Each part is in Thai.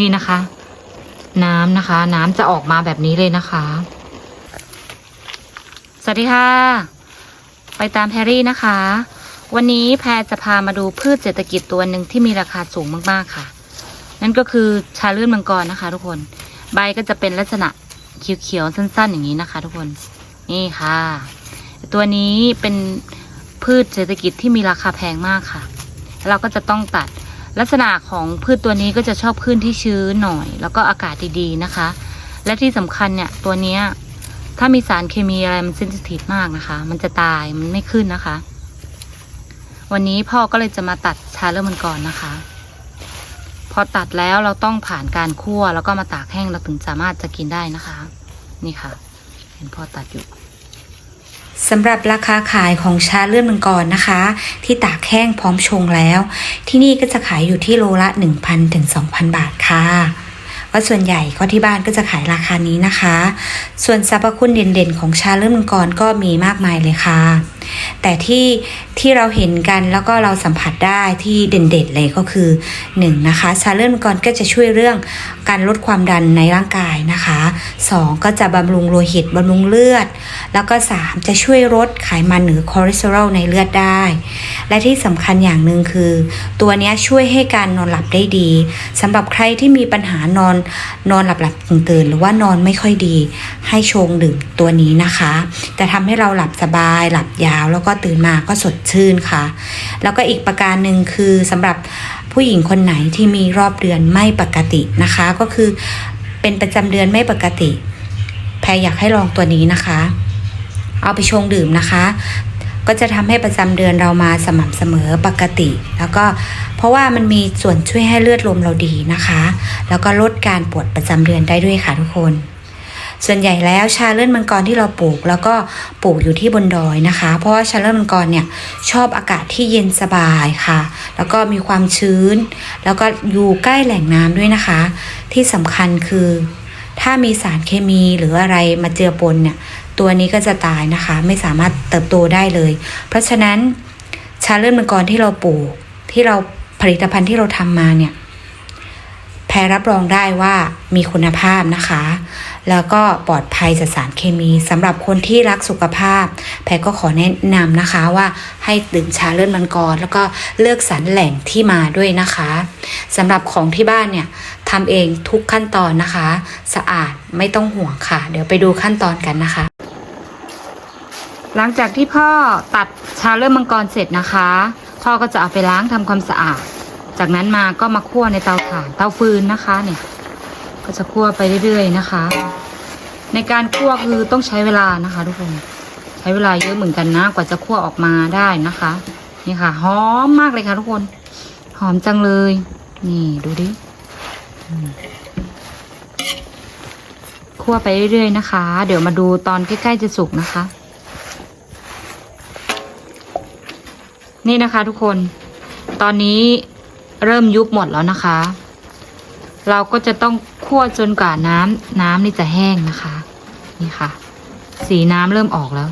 นี่นะคะ น้ำนะคะ น้ำจะออกมาแบบนี้เลยนะคะ สวัสดีค่ะ ไปตามแพรรี่นะคะ วันนี้แพรจะพามาดูพืชเศรษฐกิจตัวหนึ่งที่มีราคาสูงมากๆค่ะ นั่นก็คือชาลื่นมังกรนะคะ ทุกคน ใบก็จะเป็นลักษณะเขียวๆสั้น ๆ อย่างนี้นะคะ ทุกคน นี่ค่ะ ตัวนี้เป็นพืชเศรษฐกิจที่มีราคาแพงมากค่ะ เราก็จะต้องตัด ลักษณะของพืชตัวนี้ก็จะชอบขึ้นที่ชื้นหน่อย แล้วก็อากาศดีๆนะคะ และที่สำคัญเนี่ยตัวเนี้ยถ้ามีสารเคมีอะไรมันเซนซิทีฟมากนะคะ มันจะตายมันไม่ขึ้นนะคะ วันนี้พ่อก็เลยจะมาตัดชาเลื่อมันก่อนนะคะ พอตัดแล้วเราต้องผ่านการคั่วแล้วก็มาตากแห้งเราถึงสามารถจะกินได้นะคะ นี่ค่ะ เห็นพ่อตัดอยู่ สำหรับราคาขายของชาเลือดมังกรนะคะ ที่ตากแห้งพร้อมชงแล้ว ที่นี่ก็จะขายอยู่ที่โลละ 1,000ถึง2,000 บาทค่ะก็ส่วนใหญ่ก็ที่บ้านก็จะขายราคานี้นะคะ ส่วนสรรพคุณเด่นๆ ของชาเลือดมังกรก็มีมากมายเลยค่ะ แต่ที่ที่เราเห็นกันแล้วก็เราสัมผัสได้ที่เด่นๆเลยก็คือ1นะคะชาเลือดมังกรก็จะช่วยเรื่องการลดความดันในร่างกายนะคะ 2 ก็จะบำรุงโลหิตบำรุงเลือด แล้วก็ 3 จะช่วยลดไขมันหรือคอเลสเตอรอลในเลือดได้ และที่สำคัญอย่างหนึ่งคือ ตัวนี้ช่วยให้การนอนหลับได้ดีสำหรับใครที่มีปัญหานอนนอนหลับหลับตื่นตื่นหรือว่านอนไม่ค่อยดี ให้ชงดื่มตัวนี้นะคะ จะทำให้เราหลับสบายหลับยาว แล้วก็ตื่นมาก็สดชื่นค่ะ แล้วก็อีกประการหนึ่งคือสำหรับผู้หญิงคนไหนที่มีรอบเดือนไม่ปกตินะคะ ก็คือเป็นประจำเดือนไม่ปกติ แพรอยากให้ลองตัวนี้นะคะ เอาไปชงดื่มนะคะ ก็จะทำให้ประจำเดือนเรามาสม่ำเสมอปกติ แล้วก็เพราะว่ามันมีส่วนช่วยให้เลือดลมเราดีนะคะ แล้วก็ลดการปวดประจำเดือนได้ด้วยค่ะทุกคน ส่วนใหญ่แล้วชาเลื่อนมังกรที่เราปลูก แล้วก็ปลูกอยู่ที่บนดอยนะคะ เพราะว่าชาเลื่อนมังกรเนี่ยชอบอากาศที่เย็นสบายค่ะ แล้วก็มีความชื้น แล้วก็อยู่ใกล้แหล่งน้ำด้วยนะคะ ที่สำคัญคือ ถ้ามีสารเคมีหรืออะไรมาเจือปนเนี่ยตัวนี้ก็จะตายนะคะ ไม่สามารถเติบโตได้เลย เพราะฉะนั้นชาเลื่อนมังกรที่เราปลูกที่เราผลิตภัณฑ์ที่เราทำมาเนี่ย แพรรับรองได้ว่ามีคุณภาพนะคะ แล้วก็ปลอดภัยจากสารเคมีสำหรับคนที่รักสุขภาพ แพรก็ขอแนะนำนะคะว่าให้ดื่มชาเลือดมังกรแล้วก็เลือกสรรแหล่งที่มาด้วยนะคะสำหรับของที่บ้านเนี่ยทำเองทุกขั้นตอนนะคะ สะอาดไม่ต้องห่วงค่ะ เดี๋ยวไปดูขั้นตอนกันนะคะ หลังจากที่พ่อตัดชาเลื่อมมังกรเสร็จนะคะ พ่อก็จะเอาไปล้างทำความสะอาด จากนั้นมาก็มาคั่วในเตาถ่านเตาฟืนนะคะเนี่ย ก็จะคั่วไปเรื่อยๆนะคะ ในการคั่วคือต้องใช้เวลานะคะ ทุกคนใช้เวลาเยอะเหมือนกันนะกว่าจะคั่วออกมาได้นะคะ นี่ค่ะหอมมากเลยค่ะทุกคน หอมจังเลย นี่ดูดิคั่วไปเรื่อยๆนะคะ เดี๋ยวมาดูตอนใกล้ๆจะสุกนะคะ นี่นะคะทุกคน ตอนนี้ เริ่มยุบหมดแล้วนะคะ เราก็จะต้องคั่วจนกว่าน้ำน้ำนี่จะแห้งนะคะ นี่ค่ะ สีน้ำเริ่มออกแล้ว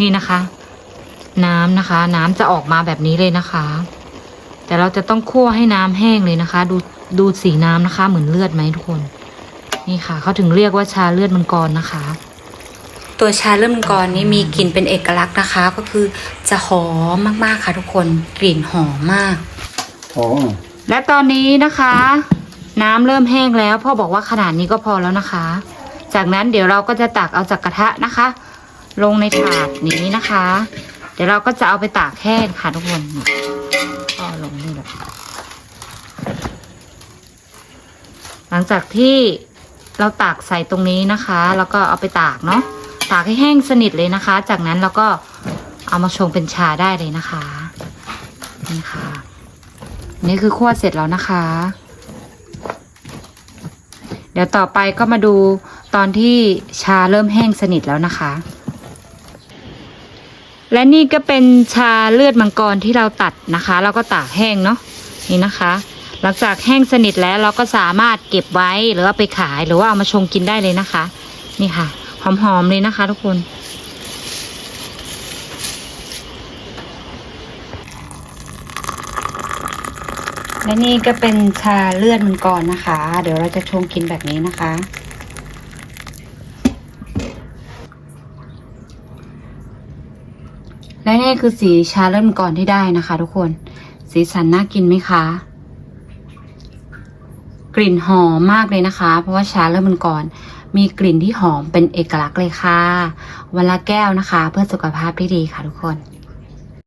นี่นะคะ น้ำนะคะ น้ำจะออกมาแบบนี้เลยนะคะ แต่เราจะต้องคั่วให้น้ำแห้งเลยนะคะ ดูดูสีน้ำนะคะ เหมือนเลือดไหมทุกคน นี่ค่ะเขาถึงเรียกว่าชาเลือดมังกรนะคะ ตัวชาเลื่อมมังกรนี้มีกลิ่นเป็นเอกลักษณ์นะคะ ก็คือจะหอมมากๆค่ะทุกคนกลิ่นหอมมาก อ๋อและตอนนี้นะคะ น้ำเริ่มแห้งแล้วพ่อบอกว่าขนาดนี้ก็พอแล้วนะคะ จากนั้นเดี๋ยวเราก็จะตักเอาจากกระทะนะคะ ลงในถาดนี้นะคะ เดี๋ยวเราก็จะเอาไปตากแห้งค่ะทุกคนนี่ก็ลงนี่แหละหลังจากที่เราตากใส่ตรงนี้นะคะ แล้วก็เอาไปตากเนาะ ตากให้แห้งสนิทเลยนะคะ จากนั้นเราก็เอามาชงเป็นชาได้เลยนะคะ นี่ค่ะ นี่คือคั่วเสร็จแล้วนะคะ เดี๋ยวต่อไปก็มาดูตอนที่ชาเริ่มแห้งสนิทแล้วนะคะ และนี่ก็เป็นชาเลือดมังกรที่เราตัดนะคะแล้วก็ตากแห้งเนาะนี่นะคะ หลังจากแห้งสนิทแล้วเราก็สามารถเก็บไว้หรือว่าไปขายหรือว่าเอามาชงกินได้เลยนะคะ นี่ค่ะ หอมๆเลยนะคะทุกคนและนี่ก็เป็นชาเลือดมังกรนะคะ เดี๋ยวเราจะชงกินแบบนี้นะคะ และนี่คือสีชาเลือดมังกรที่ได้นะคะ ทุกคน สีสันน่ากินไหมคะ กลิ่นหอมมากเลยนะคะ เพราะว่าชาเลือดมันก่อน มีกลิ่นที่หอมเป็นเอกลักษณ์เลยค่ะ วันละแก้วนะคะ เพื่อสุขภาพที่ดีค่ะทุกคน